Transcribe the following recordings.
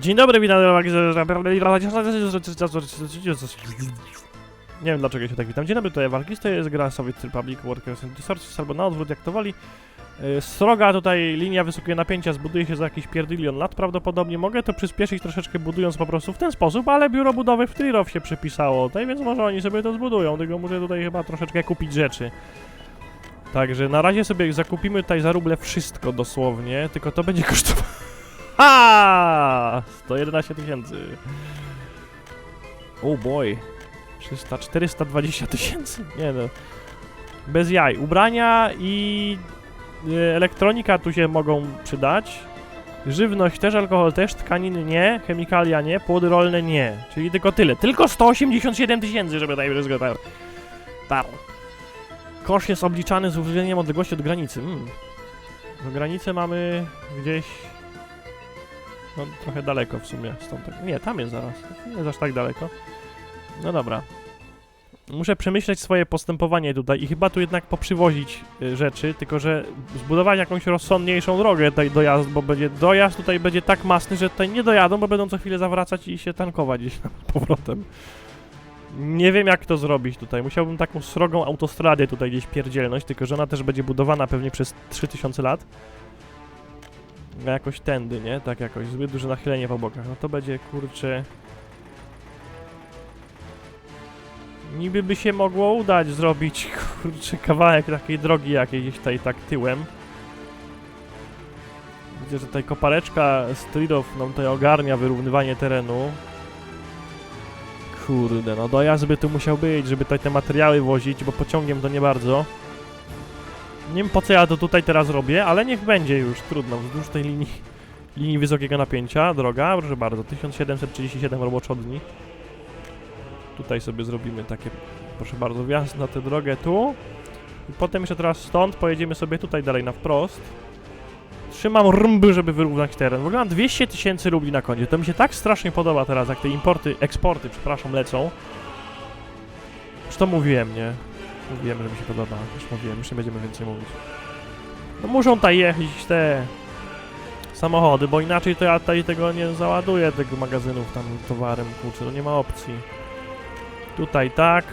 Dzień dobry, witam. Nie wiem dlaczego się tak witam. Dzień dobry, to to jest gra Soviet Republic Workers and Resources, albo na odwrót, jak to woli. Yy, Sroga tutaj linia wysokiego napięcia zbuduje się za jakiś pierdylion lat prawdopodobnie. Mogę to przyspieszyć troszeczkę budując po prostu w ten sposób, ale biuro budowy w Trirow się przypisało tutaj, więc może oni sobie to zbudują, tylko muszę tutaj chyba troszeczkę kupić rzeczy. Także na razie sobie zakupimy tutaj za ruble wszystko dosłownie, tylko to będzie kosztowało... Ha! 111 tysięcy. Oh boy. 300, 420 tysięcy. Nie no. Bez jaj. Ubrania i y, elektronika tu się mogą przydać. Żywność też, alkohol też, tkaniny nie, chemikalia nie, płody rolne nie. Czyli tylko tyle. Tylko 187 tysięcy, żeby najwyżej zgadał. Tar. Kosz jest obliczany z uwzględnieniem odległości od granicy. Mm. No granicę mamy gdzieś no trochę daleko w sumie stąd. Nie, tam jest zaraz. Nie jest aż tak daleko. No dobra. Muszę przemyśleć swoje postępowanie tutaj i chyba tu jednak poprzywozić y, rzeczy, tylko że zbudować jakąś rozsądniejszą drogę tutaj dojazd, bo będzie dojazd tutaj będzie tak masny, że tutaj nie dojadą, bo będą co chwilę zawracać i się tankować gdzieś tam z powrotem. Nie wiem jak to zrobić tutaj. Musiałbym taką srogą autostradę tutaj gdzieś pierdzielność, tylko że ona też będzie budowana pewnie przez 3000 lat. Jakoś tędy, nie? Tak jakoś, zbyt duże nachylenie po bokach. No to będzie, kurczę... Niby by się mogło udać zrobić, kurczę, kawałek takiej drogi jakiejś tutaj tak tyłem. Widzę, że tutaj kopareczka Stridow nam tutaj ogarnia wyrównywanie terenu. Kurde, no dojazd by tu musiał być, żeby tutaj te materiały wozić, bo pociągiem to nie bardzo. Nie wiem po co ja to tutaj teraz robię, ale niech będzie już, trudno, wzdłuż tej linii, linii wysokiego napięcia, droga, proszę bardzo, 1737 roboczodni. Tutaj sobie zrobimy takie, proszę bardzo, wjazd na tę drogę tu. I potem jeszcze teraz stąd pojedziemy sobie tutaj dalej na wprost. Trzymam rąby, żeby wyrównać teren. W ogóle mam 200 tysięcy rubli na koncie. To mi się tak strasznie podoba teraz, jak te importy, eksporty, przepraszam, lecą. Już to mówiłem, nie? Mówiłem, że mi się podoba. Już mówiłem, już nie będziemy więcej mówić. No muszą tutaj jechać te samochody, bo inaczej to ja tutaj tego nie załaduję, tego magazynów tam towarem, kurczę, no nie ma opcji. Tutaj tak.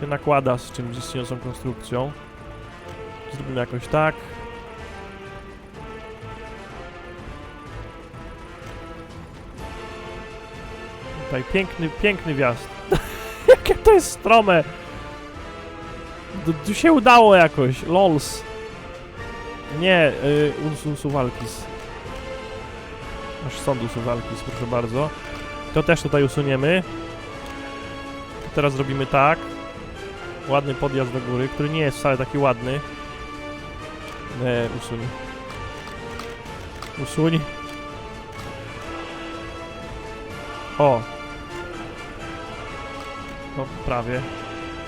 Się nakłada z czymś istniejącą konstrukcją. Zrobimy jakoś tak. Tutaj piękny, piękny wjazd. Jakie to jest strome! Tu- się udało jakoś, lols. Nie, y, Ursus Uwalkis. Aż sąd Uwalkis, proszę bardzo. To też tutaj usuniemy. Teraz zrobimy tak. Ładny podjazd do góry, który nie jest wcale taki ładny. Nie, usuń. Usuń. O. No, prawie.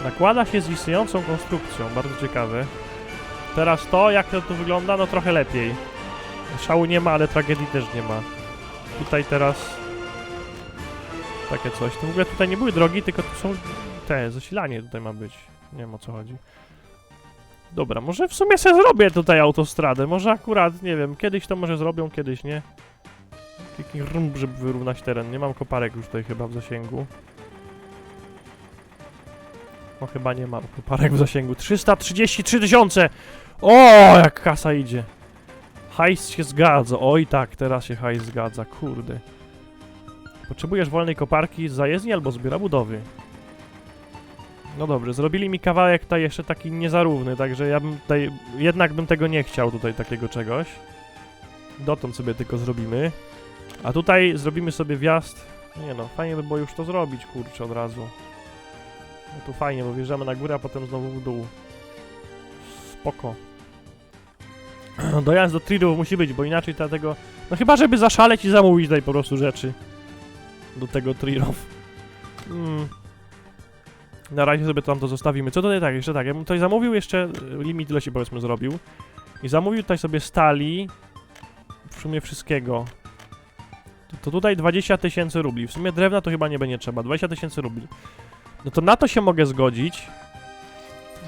Nakłada się z istniejącą konstrukcją, bardzo ciekawe. Teraz to, jak to tu wygląda, no trochę lepiej. Szału nie ma, ale tragedii też nie ma. Tutaj teraz takie coś. To w ogóle tutaj nie były drogi, tylko tu są te, zasilanie tutaj ma być. Nie wiem o co chodzi. Dobra, może w sumie sobie zrobię tutaj autostradę. Może akurat, nie wiem, kiedyś to może zrobią, kiedyś nie. Taki rąb, żeby wyrównać teren. Nie mam koparek już tutaj chyba w zasięgu. No chyba nie mam koparek w zasięgu. 333 tysiące! O, jak kasa idzie. Hajs się zgadza. Oj tak, teraz się hajs zgadza. Kurde. Potrzebujesz wolnej koparki z zajezdni albo z biura budowy. No dobrze, zrobili mi kawałek tutaj jeszcze taki niezarówny, także ja bym tutaj, jednak bym tego nie chciał tutaj takiego czegoś. Dotąd sobie tylko zrobimy. A tutaj zrobimy sobie wjazd. Nie no, fajnie by było już to zrobić, kurczę, od razu. No tu fajnie, bo wjeżdżamy na górę, a potem znowu w dół. Spoko. Dojazd do Trirów musi być, bo inaczej to tego... No chyba, żeby zaszaleć i zamówić tutaj po prostu rzeczy. Do tego Trirów. Mm. Na razie sobie tam to zostawimy. Co tutaj tak, jeszcze tak, ja bym tutaj zamówił jeszcze, e, limit ile się powiedzmy zrobił. I zamówił tutaj sobie stali, w sumie wszystkiego. To, to tutaj 20 tysięcy rubli. W sumie drewna to chyba nie będzie trzeba, 20 tysięcy rubli. No to na to się mogę zgodzić.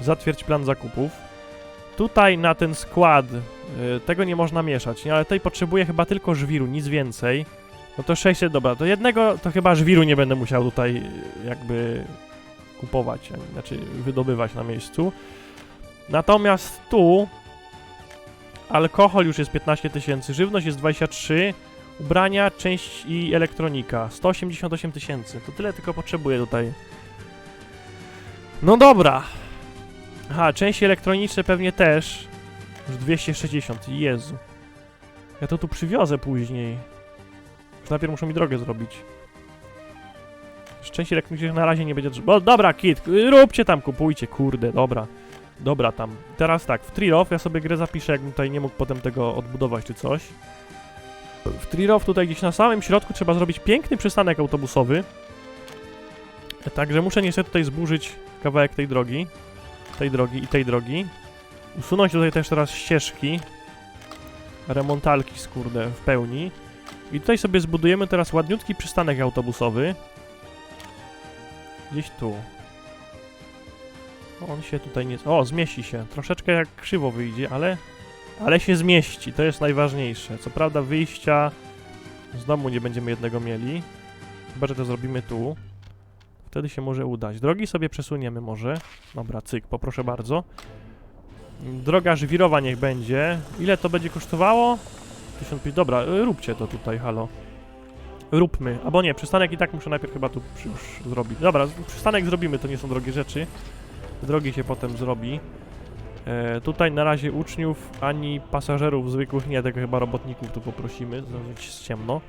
Zatwierdź plan zakupów. tutaj na ten skład y, tego nie można mieszać, nie? ale tutaj potrzebuję chyba tylko żwiru, nic więcej. No to 600, dobra, to jednego to chyba żwiru nie będę musiał tutaj y, jakby kupować, znaczy wydobywać na miejscu. Natomiast tu alkohol już jest 15 tysięcy, żywność jest 23, ubrania, część i elektronika 188 tysięcy. To tyle tylko potrzebuję tutaj. No dobra. Aha, części elektroniczne pewnie też. Już 260, Jezu. Ja to tu przywiozę później. Już najpierw muszą mi drogę zrobić. Części elektronicznych na razie nie będzie trzeba. O, dobra, kit, róbcie tam, kupujcie, kurde, dobra. Dobra tam. Teraz tak, w Trilof ja sobie grę zapiszę, jakbym tutaj nie mógł potem tego odbudować czy coś. W Trilof tutaj gdzieś na samym środku trzeba zrobić piękny przystanek autobusowy. Także muszę niestety tutaj zburzyć kawałek tej drogi. Tej drogi i tej drogi. Usunąć tutaj też teraz ścieżki. Remontalki skurde w pełni. I tutaj sobie zbudujemy teraz ładniutki przystanek autobusowy. Gdzieś tu. On się tutaj nie... O, zmieści się. Troszeczkę jak krzywo wyjdzie, ale... Ale się zmieści, to jest najważniejsze. Co prawda wyjścia z domu nie będziemy jednego mieli. Chyba, że to zrobimy tu. Wtedy się może udać. Drogi sobie przesuniemy może. Dobra, cyk, poproszę bardzo. Droga żwirowa niech będzie. Ile to będzie kosztowało? 1005. Dobra, y, róbcie to tutaj, halo. Róbmy. Albo nie, przystanek i tak muszę najpierw chyba tu już zrobić. Dobra, z- przystanek zrobimy, to nie są drogie rzeczy. Drogi się potem zrobi. E, tutaj na razie uczniów ani pasażerów zwykłych nie, tego chyba robotników tu poprosimy, zdążyć jest ciemno.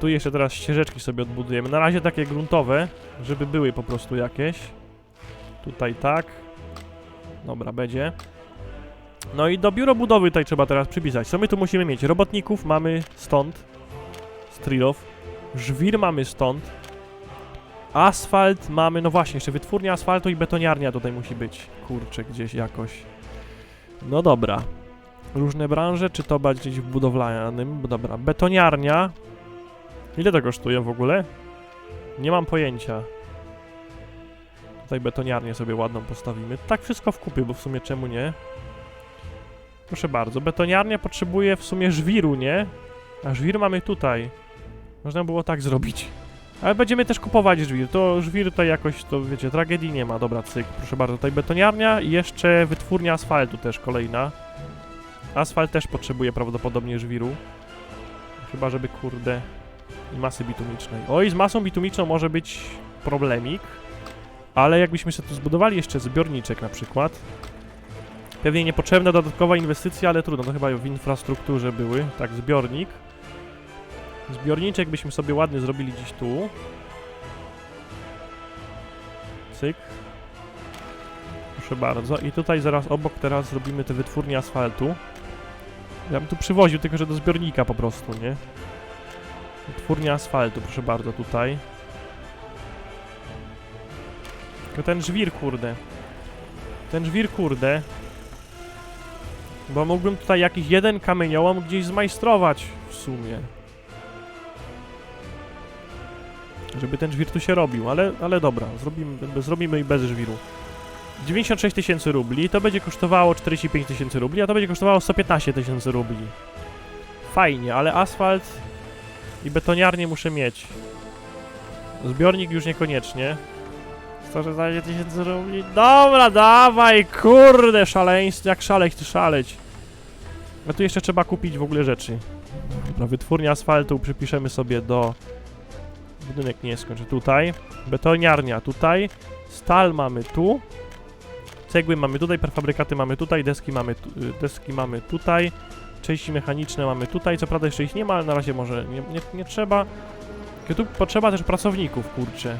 Tu jeszcze teraz ścieżeczki sobie odbudujemy. Na razie takie gruntowe, żeby były po prostu jakieś. Tutaj tak. Dobra, będzie. No i do biuro budowy tutaj trzeba teraz przypisać. Co my tu musimy mieć? Robotników mamy stąd. Z. Żwir mamy stąd. Asfalt mamy, no właśnie, jeszcze wytwórnia asfaltu i betoniarnia tutaj musi być. Kurczę, gdzieś jakoś. No dobra. Różne branże, czy to gdzieś w budowlanym? Dobra, betoniarnia. Ile to kosztuje w ogóle? Nie mam pojęcia. Tutaj betoniarnię sobie ładną postawimy. Tak wszystko w kupy, bo w sumie czemu nie? Proszę bardzo, betoniarnia potrzebuje w sumie żwiru, nie? A żwir mamy tutaj. Można było tak zrobić. Ale będziemy też kupować żwir. To żwir tutaj jakoś, to wiecie, tragedii nie ma. Dobra, cyk, proszę bardzo. Tutaj betoniarnia i jeszcze wytwórnia asfaltu też kolejna. Asfalt też potrzebuje prawdopodobnie żwiru. Chyba, żeby kurde i masy bitumicznej. Oj, z masą bitumiczną może być problemik. Ale jakbyśmy sobie tu zbudowali jeszcze zbiorniczek na przykład. Pewnie niepotrzebna dodatkowa inwestycja, ale trudno, to chyba w infrastrukturze były. Tak, zbiornik. Zbiorniczek byśmy sobie ładnie zrobili gdzieś tu. Cyk. Proszę bardzo. I tutaj zaraz obok teraz zrobimy te wytwórnie asfaltu. Ja bym tu przywoził, tylko że do zbiornika po prostu, nie? Wytwórnia asfaltu, proszę bardzo, tutaj. Tylko ten żwir, kurde. Ten żwir, kurde. Bo mógłbym tutaj jakiś jeden kamieniołom gdzieś zmajstrować w sumie. Żeby ten żwir tu się robił, ale, ale dobra, zrobimy, zrobimy i bez żwiru. 96 tysięcy rubli, to będzie kosztowało 45 tysięcy rubli, a to będzie kosztowało 115 tysięcy rubli. Fajnie, ale asfalt i betoniarnię muszę mieć. Zbiornik już niekoniecznie. 116 tysięcy rubli. Dobra, dawaj, kurde, szaleństwo, jak szaleć, ty szaleć. A tu jeszcze trzeba kupić w ogóle rzeczy. Dobra, wytwórnia asfaltu przypiszemy sobie do... Budynek nie skończy tutaj. Betoniarnia tutaj. Stal mamy tu. Cegły mamy tutaj, prefabrykaty mamy tutaj, deski mamy, tu, y, deski mamy tutaj. Części mechaniczne mamy tutaj. Co prawda jeszcze ich nie ma, ale na razie może nie, nie, nie trzeba. Tylko tu potrzeba też pracowników, kurczę.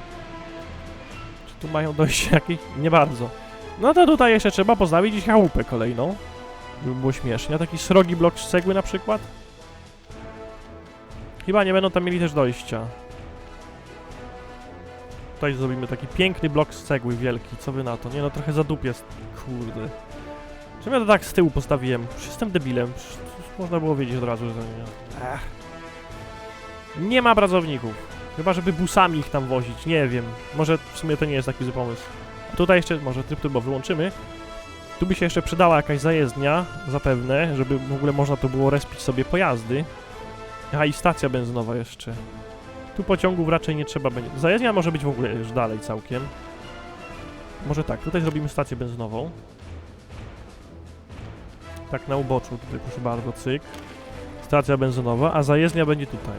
Czy tu mają dojść jakieś? Nie bardzo. No to tutaj jeszcze trzeba postawić gdzieś chałupę kolejną. Żeby było śmiesznie. Taki srogi blok z cegły na przykład? Chyba nie będą tam mieli też dojścia. Tutaj zrobimy taki piękny blok z cegły wielki. Co wy na to? Nie no, trochę za dup jest. Kurde. Czemu ja to tak z tyłu postawiłem? Przecież jestem debilem. Można było wiedzieć od razu, że. Ech. Nie ma pracowników. Chyba, żeby busami ich tam wozić. Nie wiem. Może w sumie to nie jest taki zły pomysł. A tutaj jeszcze może tryb turbo wyłączymy. Tu by się jeszcze przydała jakaś zajezdnia, zapewne, żeby w ogóle można to było respić sobie pojazdy. A i stacja benzynowa jeszcze. Tu pociągów raczej nie trzeba będzie. Zajezdnia może być w ogóle już dalej całkiem. Może tak, tutaj zrobimy stację benzynową. Tak na uboczu, tutaj proszę bardzo, cyk. Stacja benzynowa, a zajezdnia będzie tutaj.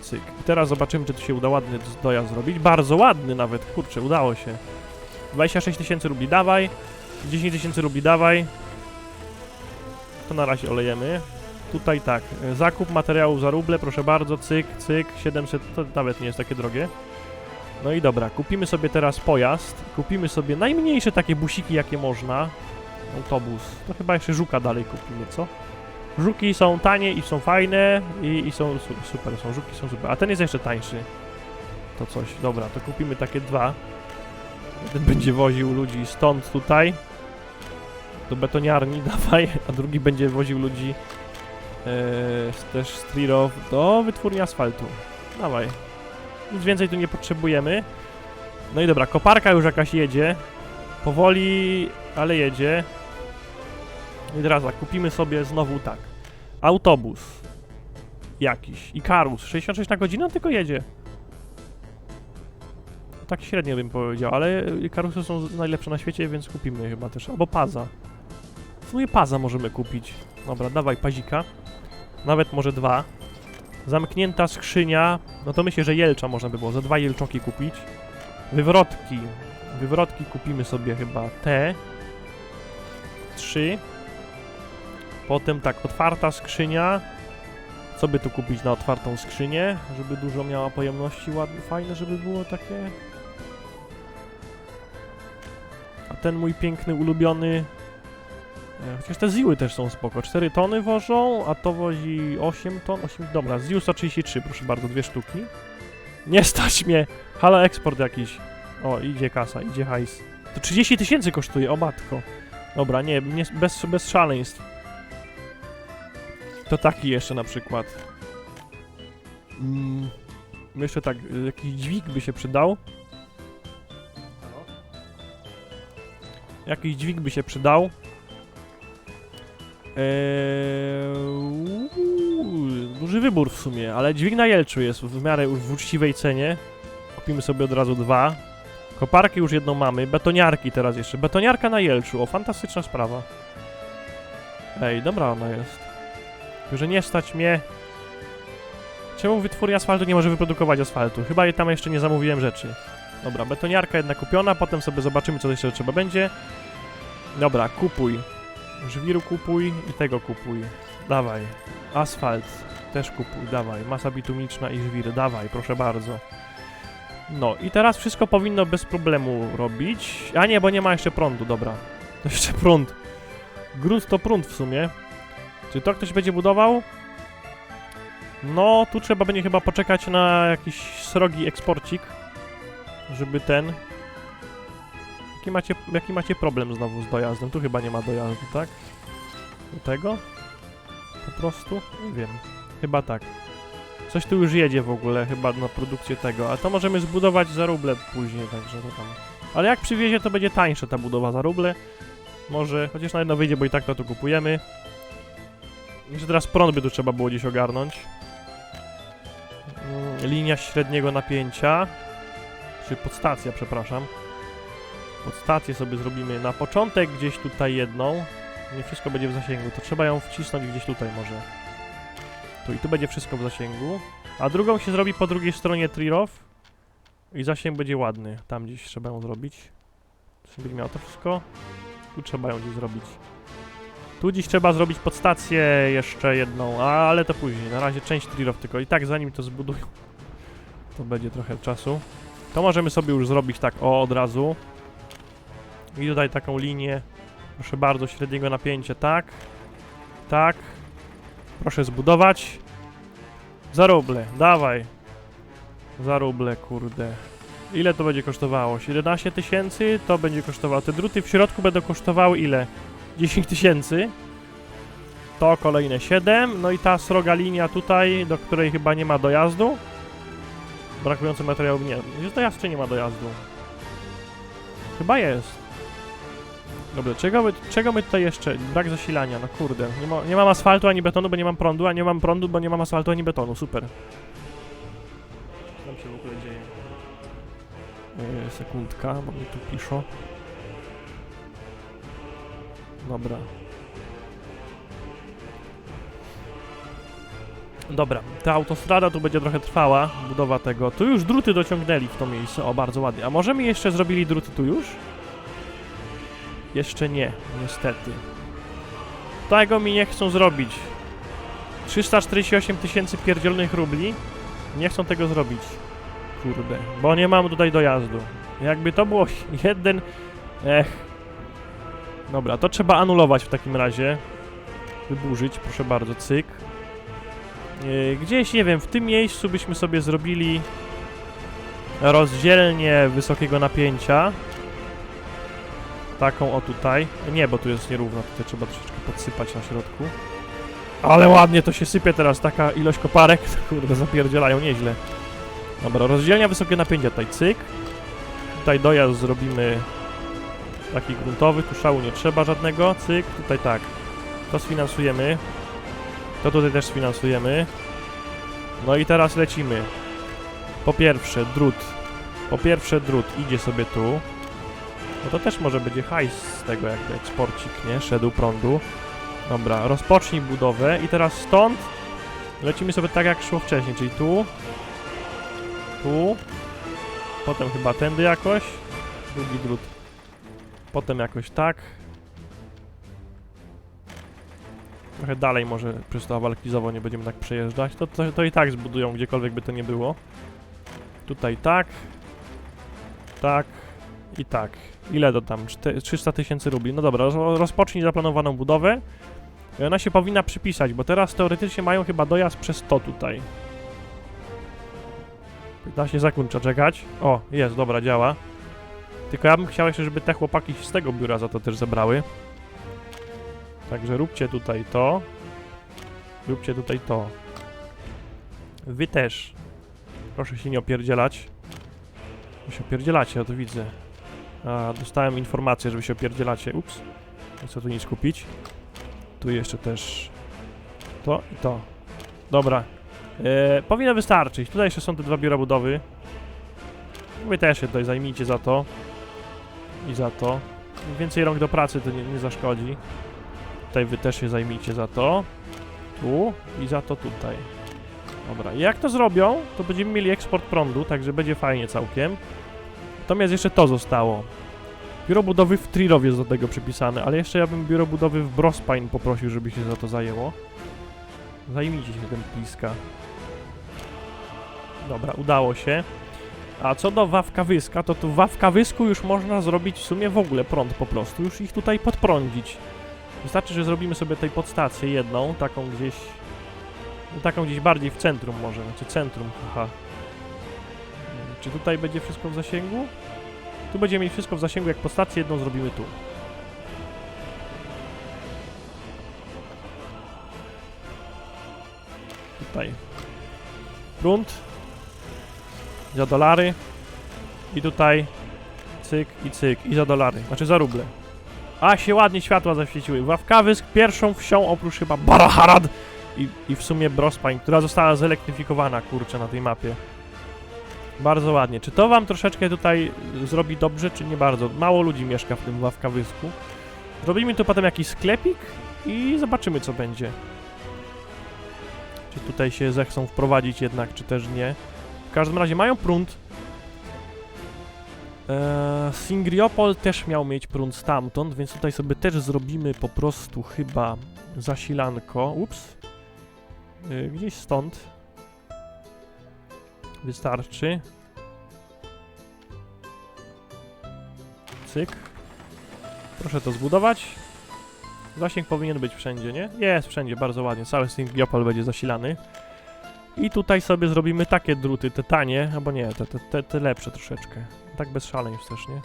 Cyk. I teraz zobaczymy, czy tu się uda ładny dojazd zrobić. Bardzo ładny nawet, kurczę, udało się. 26 tysięcy rubli dawaj. 10 tysięcy rubli dawaj. To na razie olejemy. Tutaj tak, zakup materiałów za ruble, proszę bardzo, cyk, cyk, 700, to nawet nie jest takie drogie. No i dobra, kupimy sobie teraz pojazd, kupimy sobie najmniejsze takie busiki, jakie można. Autobus, to chyba jeszcze żuka dalej kupimy, co? Żuki są tanie i są fajne i, i są su super, są żuki są super, a ten jest jeszcze tańszy. To coś, dobra, to kupimy takie dwa. Jeden będzie woził ludzi stąd tutaj do betoniarni, dawaj, a drugi będzie woził ludzi e, też z Trirov do wytwórni asfaltu. Dawaj. Nic więcej tu nie potrzebujemy. No i dobra, koparka już jakaś jedzie. Powoli, ale jedzie. I teraz tak, kupimy sobie znowu tak. Autobus. Jakiś. Ikarus. 66 na godzinę, tylko jedzie. Tak średnio bym powiedział, ale Ikarusy są najlepsze na świecie, więc kupimy chyba też. Albo Paza. W sumie Paza możemy kupić. Dobra, dawaj Pazika. Nawet może dwa. Zamknięta skrzynia. No to myślę, że Jelcza można by było za dwa Jelczoki kupić. Wywrotki. Wywrotki kupimy sobie chyba te. Trzy. Potem tak, otwarta skrzynia. Co by tu kupić na otwartą skrzynię? Żeby dużo miała pojemności, fajne, żeby było takie. A ten mój piękny, ulubiony. E, Chociaż te ziły też są spoko. 4 tony wożą, a to wozi 8 ton. 8, dobra, ziu 133, proszę bardzo, dwie sztuki. Nie stać mnie! Halo, eksport jakiś. O, idzie kasa, idzie hajs. To 30 tysięcy kosztuje, o matko. Dobra, nie, nie bez, bez szaleństw. To taki jeszcze na przykład. Mm, jeszcze tak, y, jakiś dźwig by się przydał. Jakiś dźwig by się przydał. Eee, duży wybór w sumie, ale dźwig na Jelczu jest w miarę już w uczciwej cenie. Kupimy sobie od razu dwa. Koparki już jedną mamy, betoniarki teraz jeszcze. Betoniarka na Jelczu, o fantastyczna sprawa. Ej, dobra ona jest. Tylko, że nie stać mnie... Czemu wytwórnia asfaltu nie może wyprodukować asfaltu? Chyba tam jeszcze nie zamówiłem rzeczy. Dobra, betoniarka jedna kupiona, potem sobie zobaczymy, co jeszcze trzeba będzie. Dobra, kupuj. Żwiru kupuj i tego kupuj. Dawaj. Asfalt też kupuj, dawaj. Masa bitumiczna i żwir, dawaj, proszę bardzo. No i teraz wszystko powinno bez problemu robić. A nie, bo nie ma jeszcze prądu, dobra. To jeszcze prąd. Grunt to prąd w sumie. Czy to ktoś będzie budował? No, tu trzeba będzie chyba poczekać na jakiś srogi eksporcik, żeby ten... Jaki macie, jaki macie problem znowu z dojazdem? Tu chyba nie ma dojazdu, tak? Do tego? Po prostu? Nie wiem. Chyba tak. Coś tu już jedzie w ogóle, chyba na produkcję tego, a to możemy zbudować za ruble później, także to tam... Ale jak przywiezie, to będzie tańsza ta budowa za ruble. Może, chociaż na jedno wyjdzie, bo i tak to tu kupujemy. Jeszcze teraz prąd by tu trzeba było gdzieś ogarnąć. Mm, Linia średniego napięcia. Czy podstacja, przepraszam. Podstację sobie zrobimy na początek gdzieś tutaj jedną. Nie wszystko będzie w zasięgu, to trzeba ją wcisnąć gdzieś tutaj może. Tu i tu będzie wszystko w zasięgu. A drugą się zrobi po drugiej stronie Trirov. I zasięg będzie ładny. Tam gdzieś trzeba ją zrobić. Czy będzie miało to wszystko? Tu trzeba ją gdzieś zrobić. Tu dziś trzeba zrobić podstację jeszcze jedną, ale to później. Na razie część Trirov tylko. I tak zanim to zbudują, to będzie trochę czasu. To możemy sobie już zrobić tak o od razu. I tutaj taką linię, proszę bardzo, średniego napięcia, tak. Tak. Proszę zbudować. Za ruble, dawaj. Za ruble, kurde. Ile to będzie kosztowało? 17 tysięcy? To będzie kosztowało. Te druty w środku będą kosztowały ile? 10 tysięcy. To kolejne 7. No i ta sroga linia tutaj, do której chyba nie ma dojazdu. Brakujący materiałów nie. Jest dojazd czy nie ma dojazdu? chyba jest. Dobra, czego my, czego my tutaj jeszcze? Brak zasilania, no kurde. Nie, ma, nie mam asfaltu ani betonu, bo nie mam prądu, a nie mam prądu, bo nie mam asfaltu ani betonu. Super. Co tam się w ogóle dzieje? Yy, sekundka, bo mi tu piszą. Dobra. Dobra, ta autostrada tu będzie trochę trwała, budowa tego. Tu już druty dociągnęli w to miejsce, o bardzo ładnie. A może mi jeszcze zrobili druty tu już? Jeszcze nie, niestety. Tego mi nie chcą zrobić. 348 tysięcy pierdzielonych rubli. Nie chcą tego zrobić. Kurde, bo nie mam tutaj dojazdu. Jakby to było jeden... Ech. Dobra, to trzeba anulować w takim razie. Wyburzyć, proszę bardzo, cyk. Yy, Gdzieś, nie wiem, w tym miejscu byśmy sobie zrobili rozdzielnię wysokiego napięcia. Taką o tutaj. Nie, bo tu jest nierówno, tutaj trzeba troszeczkę podsypać na środku. Ale ładnie to się sypie teraz, taka ilość koparek, kurde, zapierdzielają nieźle. Dobra, rozdzielnia wysokie napięcia, tutaj cyk. Tutaj dojazd zrobimy taki gruntowy, tu szału nie trzeba żadnego, cyk, tutaj tak. To sfinansujemy. To tutaj też sfinansujemy. No i teraz lecimy. Po pierwsze, drut. Po pierwsze, drut idzie sobie tu. No to też może będzie hajs z tego, jakby eksporcik, nie? Szedł prądu. Dobra, rozpocznij budowę i teraz stąd lecimy sobie tak, jak szło wcześniej, czyli tu, tu, potem chyba tędy jakoś, drugi drut, potem jakoś tak, Trochę dalej może przez to awalkizowo nie będziemy tak przejeżdżać. To, to, to i tak zbudują gdziekolwiek by to nie było. Tutaj tak. Tak. I tak. Ile to tam? Czte- 300 tysięcy rubli. No dobra, roz, rozpocznij zaplanowaną budowę. I ona się powinna przypisać, bo teraz teoretycznie mają chyba dojazd przez to tutaj. 15 sekund trzeba czekać. O, jest, dobra, działa. Tylko ja bym chciał jeszcze, żeby te chłopaki z tego biura za to też zebrały. Także róbcie tutaj to. Róbcie tutaj to. Wy też. Proszę się nie opierdzielać. Się opierdzielacie, ja to widzę. A, dostałem informację, że wy się opierdzielacie. Ups. Chcę tu nic kupić. Tu jeszcze też to i to. Dobra. E, powinno wystarczyć. Tutaj jeszcze są te dwa biura budowy. Wy też się tutaj zajmijcie za to. I za to. Im Więcej rąk do pracy to nie, nie zaszkodzi. Tutaj wy też się zajmijcie za to. Tu i za to tutaj. Dobra, jak to zrobią, to będziemy mieli eksport prądu, także będzie fajnie całkiem. Natomiast jeszcze to zostało. Biuro budowy w Trirowie jest do tego przypisane, ale jeszcze ja bym biuro budowy w Brospine poprosił, żeby się za to zajęło. Zajmijcie się tym bliska. Dobra, udało się. A co do Wawka Wyska, to tu w Wawka Wysku już można zrobić w sumie w ogóle prąd po prostu. Już ich tutaj podprądzić. Wystarczy, że zrobimy sobie tutaj podstację jedną, taką gdzieś... No, taką gdzieś bardziej w centrum może, znaczy centrum, haha. Czy tutaj będzie wszystko w zasięgu? Tu będziemy mieć wszystko w zasięgu, jak podstację jedną zrobimy tu. Tutaj. Prąd. Za dolary. I tutaj cyk i cyk. I za dolary. Znaczy za ruble. A się ładnie światła zaświeciły. Ławkawysk pierwszą wsią oprócz chyba Baraharad i, i w sumie Brospań, która została zelektryfikowana, kurczę, na tej mapie. Bardzo ładnie. Czy to wam troszeczkę tutaj zrobi dobrze, czy nie bardzo? Mało ludzi mieszka w tym Ławkawysku. Zrobimy tu potem jakiś sklepik i zobaczymy, co będzie. Czy tutaj się zechcą wprowadzić jednak, czy też nie. W każdym razie mają prąd, Eee, Singriopol też miał mieć prąd stamtąd, więc tutaj sobie też zrobimy po prostu chyba zasilanko. Ups. Yy, gdzieś stąd. Wystarczy. Cyk. Proszę to zbudować. Zasięg powinien być wszędzie, nie? Jest wszędzie, bardzo ładnie. Cały Singriopol będzie zasilany. I tutaj sobie zrobimy takie druty, te tanie, albo nie, te, te, te, te lepsze troszeczkę. Tak bez szaleństw też, nie?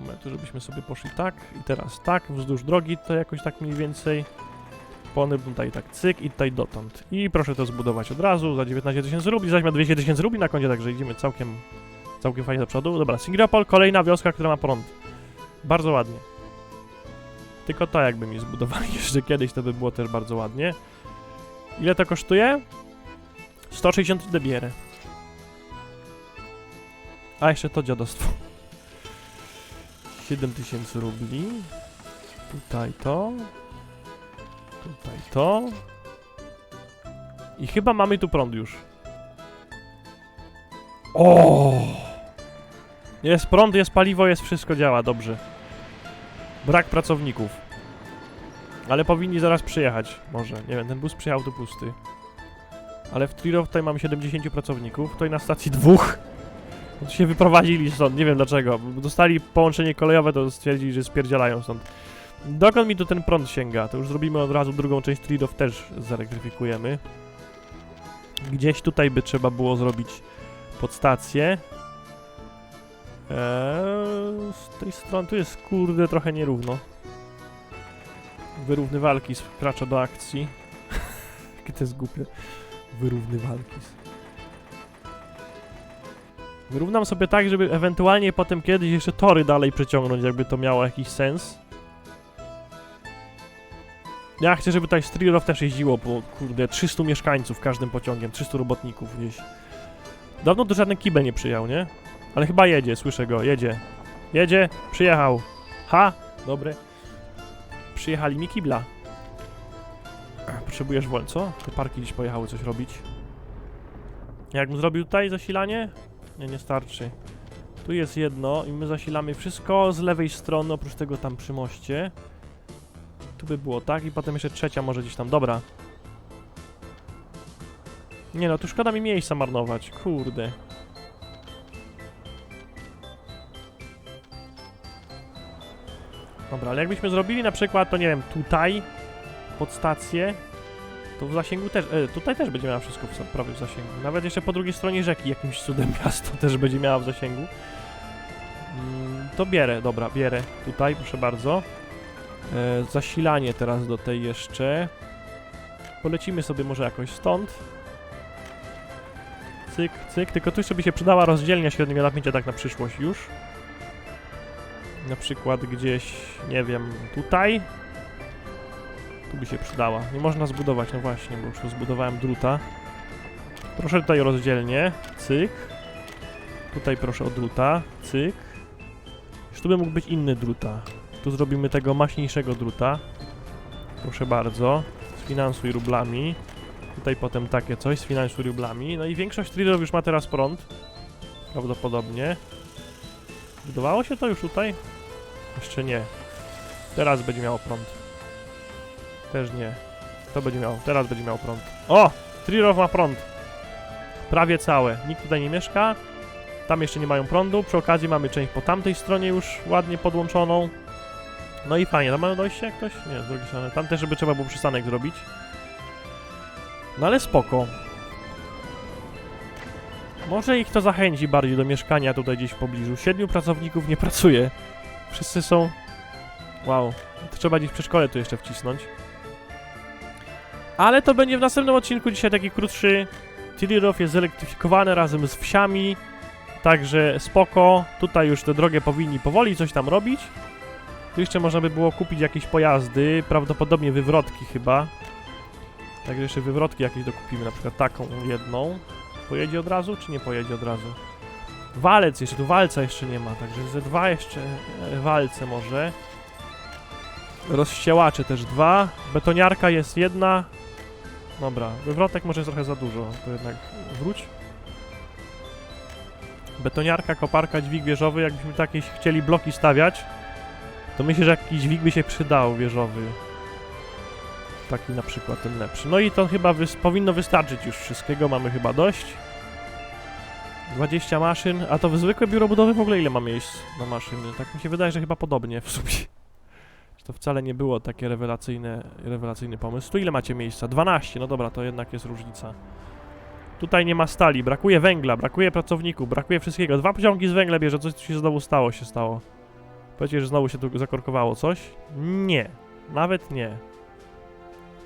Momentu, żebyśmy sobie poszli tak i teraz tak, wzdłuż drogi to jakoś tak mniej więcej. Pony tutaj tak cyk i tutaj dotąd. I proszę to zbudować od razu za 19 tysięcy rubli, zaś ma 200 tysięcy rubli na koncie, także idziemy całkiem Całkiem fajnie do przodu. Dobra, Singapol, kolejna wioska, która ma prąd. Bardzo ładnie. Tylko to jakby mi zbudowali jeszcze kiedyś, to by było też bardzo ładnie. Ile to kosztuje? 160 debierę. A jeszcze to dziadostwo. 7000 rubli. Tutaj to. Tutaj to. I chyba mamy tu prąd już. O! Jest prąd, jest paliwo, jest wszystko działa, dobrze. Brak pracowników. Ale powinni zaraz przyjechać. Może, nie wiem, ten bus przyjechał tu pusty. Ale w Triro tutaj mamy 70 pracowników, tutaj na stacji dwóch. To się wyprowadzili stąd, nie wiem dlaczego. Dostali połączenie kolejowe, to stwierdzili, że spierdzielają stąd. Dokąd mi tu ten prąd sięga? To już zrobimy od razu drugą część Tridow też zelektryfikujemy. Gdzieś tutaj by trzeba było zrobić podstację. Eee, z tej strony tu jest kurde trochę nierówno. Wyrównywalki wkracza do akcji. Jakie to jest głupie. Wyrównywalki. Wyrównam sobie tak, żeby ewentualnie potem kiedyś jeszcze tory dalej przeciągnąć, jakby to miało jakiś sens. Ja chcę, żeby tutaj Strierow też jeździło po, kurde, 300 mieszkańców każdym pociągiem, 300 robotników gdzieś. Dawno tu żaden kibel nie przyjechał, nie? Ale chyba jedzie, słyszę go, jedzie. Jedzie, przyjechał. Ha, dobre. Przyjechali mi kibla. Potrzebujesz wol, co? Te parki gdzieś pojechały coś robić. Jakbym zrobił tutaj zasilanie? Nie, nie starczy. Tu jest jedno i my zasilamy wszystko z lewej strony, oprócz tego tam przy moście. Tu by było tak i potem jeszcze trzecia może gdzieś tam. Dobra. Nie no, tu szkoda mi miejsca marnować. Kurde. Dobra, ale jakbyśmy zrobili na przykład, to nie wiem, tutaj pod stację, to w zasięgu też, e, tutaj też będzie miała wszystko w, prawie w zasięgu. Nawet jeszcze po drugiej stronie rzeki jakimś cudem miasto też będzie miała w zasięgu. Mm, to bierę, dobra, bierę tutaj, proszę bardzo. E, zasilanie teraz do tej jeszcze. Polecimy sobie może jakoś stąd. Cyk, cyk, tylko tu jeszcze by się przydała rozdzielnia średniego napięcia tak na przyszłość już. Na przykład gdzieś, nie wiem, tutaj. Tu by się przydała. Nie można zbudować, no właśnie, bo już zbudowałem druta. Proszę tutaj rozdzielnie. Cyk. Tutaj proszę o druta. Cyk. Już tu by mógł być inny druta. Tu zrobimy tego maśniejszego druta. Proszę bardzo. Sfinansuj rublami. Tutaj potem takie coś, sfinansuj rublami. No i większość traderów już ma teraz prąd. Prawdopodobnie. Budowało się to już tutaj? Jeszcze nie. Teraz będzie miało prąd. Też nie. To będzie miało. Teraz będzie miało prąd. O! Trirow ma prąd. Prawie całe. Nikt tutaj nie mieszka. Tam jeszcze nie mają prądu. Przy okazji mamy część po tamtej stronie już ładnie podłączoną. No i fajnie. Tam mamy dojście jak ktoś? Nie, z drugiej strony. Tam też, żeby trzeba było przystanek zrobić. No ale spoko. Może ich to zachęci bardziej do mieszkania tutaj gdzieś w pobliżu. Siedmiu pracowników nie pracuje. Wszyscy są... Wow. Trzeba gdzieś w przedszkole tu jeszcze wcisnąć. Ale to będzie w następnym odcinku. Dzisiaj taki krótszy. Tilirow jest zelektryfikowany razem z wsiami. Także spoko. Tutaj już te drogie powinni powoli coś tam robić. Tu jeszcze można by było kupić jakieś pojazdy. Prawdopodobnie wywrotki chyba. Także jeszcze wywrotki jakieś dokupimy. Na przykład taką jedną. Pojedzie od razu, czy nie pojedzie od razu? Walec jeszcze, tu walca jeszcze nie ma, także ze dwa jeszcze e, walce może. Rozściełacze też dwa. Betoniarka jest jedna. Dobra, wywrotek może jest trochę za dużo, to jednak wróć. Betoniarka, koparka, dźwig wieżowy, jakbyśmy takie chcieli bloki stawiać, to myślę, że jakiś dźwig by się przydał wieżowy. Taki na przykład ten lepszy. No i to chyba powinno wystarczyć już wszystkiego, mamy chyba dość. 20 maszyn, a to zwykłe biuro budowy w ogóle ile ma miejsc na maszyny? Tak mi się wydaje, że chyba podobnie w sumie. To wcale nie było takie rewelacyjne, rewelacyjny pomysł. Tu ile macie miejsca? 12, no dobra, to jednak jest różnica. Tutaj nie ma stali, brakuje węgla, brakuje pracowników, brakuje wszystkiego. Dwa pociągi z węgla bierze, coś tu się znowu stało, się stało. Powiecie, że znowu się tu zakorkowało coś? Nie, nawet nie.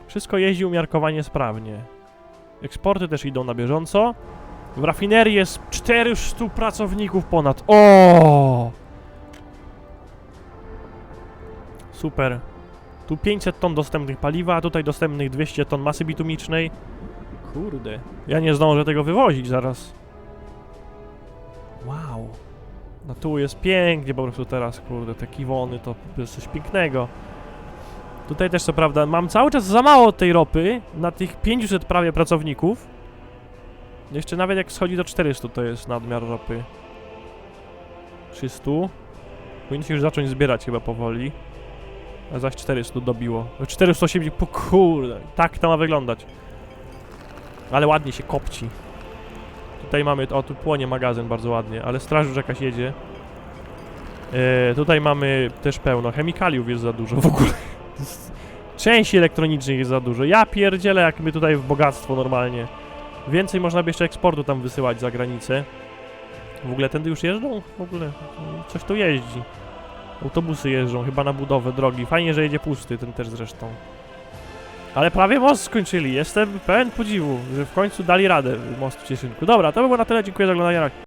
Wszystko jeździ umiarkowanie sprawnie. Eksporty też idą na bieżąco. W rafinerii jest 400 pracowników ponad. O! Super. Tu 500 ton dostępnych paliwa, a tutaj dostępnych 200 ton masy bitumicznej. Kurde. Ja nie zdążę tego wywozić zaraz. Wow. No tu jest pięknie po prostu teraz, kurde, te kiwony to jest coś pięknego. Tutaj też co prawda mam cały czas za mało tej ropy na tych 500 prawie pracowników. Jeszcze nawet jak schodzi do 400 to jest nadmiar ropy. 300. Powinniśmy już zacząć zbierać chyba powoli. A zaś 400 dobiło. No 480, po kurde, tak to ma wyglądać. Ale ładnie się kopci. Tutaj mamy, o tu płonie magazyn bardzo ładnie, ale straż już jakaś jedzie. E, tutaj mamy też pełno, chemikaliów jest za dużo w ogóle. Części elektronicznych jest za dużo. Ja pierdzielę jak my tutaj w bogactwo normalnie. Więcej można by jeszcze eksportu tam wysyłać za granicę. W ogóle tędy już jeżdżą? W ogóle coś tu jeździ. Autobusy jeżdżą chyba na budowę drogi. Fajnie, że jedzie pusty, ten też zresztą. Ale prawie most skończyli. Jestem pełen podziwu, że w końcu dali radę most w Cieszynku. Dobra, to by było na tyle. Dziękuję za oglądanie.